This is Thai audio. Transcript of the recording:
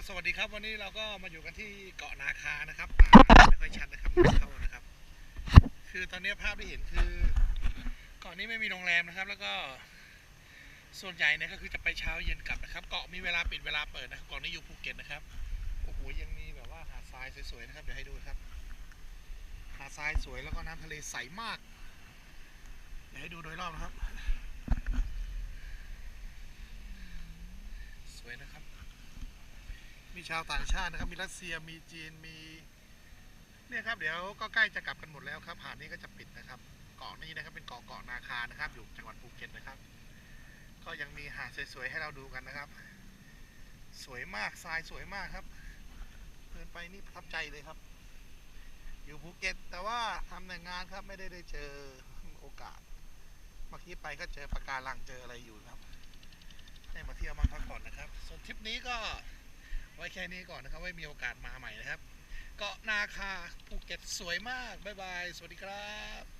ก็สวัสดีครับวันนี้เราก็มาอยู่กันที่เกาะนาคานะครับอ่าไม่ค่อยชัดนะครับเข้านะครับ คือตอนนี้ภาพที่เห็นคือเกาะนี้ไม่มีโรงแรมนะครับ แล้วก็ส่วนใหญ่เนี่ยก็คือจะไปเช้าเย็นกลับนะครับ เกาะมีเวลาปิดเวลาเปิดนะเกาะนี้อยู่ภูเก็ตนะครับโอ้โหยังมีแบบว่าหาดทรายสวยๆนะครับเดี๋ยวให้ดูครับ หาดทรายสวยแล้วก็น้ำทะเลใสมาก เดี๋ยวให้ดูโดยรอบนะครับ สวยนะครับ ชาวต่างชาตินะครับ มีรัสเซียมีจีนมีเนี่ยครับเดี๋ยวก็ใกล้จะกลับกันหมดแล้วครับหาดนี้ก็จะปิดนะครับเกาะนี้นะครับเป็นเกาะเกาะนาคานะครับ อยู่จังหวัดภูเก็ตนะครับ ก็ยังมีหาดสวยๆให้เราดูกันนะครับ สวยมากทรายสวยมากครับเดินไปนี่ประทับใจเลยครับ อยู่ภูเก็ต แต่ว่าทำแต่งานครับไม่ได้ได้เจอโอกาสเมื่อกี้ไปก็เจอปะการังเจออะไรอยู่ครับ ให้มาเที่ยวมาพักผ่อนนะครับ ส่วนทริปนี้ก็ ไว้แค่นี้ก่อนนะครับ ไว้มีโอกาสมาใหม่นะครับ เกาะนาคาภูเก็ตสวยมาก บ๊ายบาย สวัสดีครับ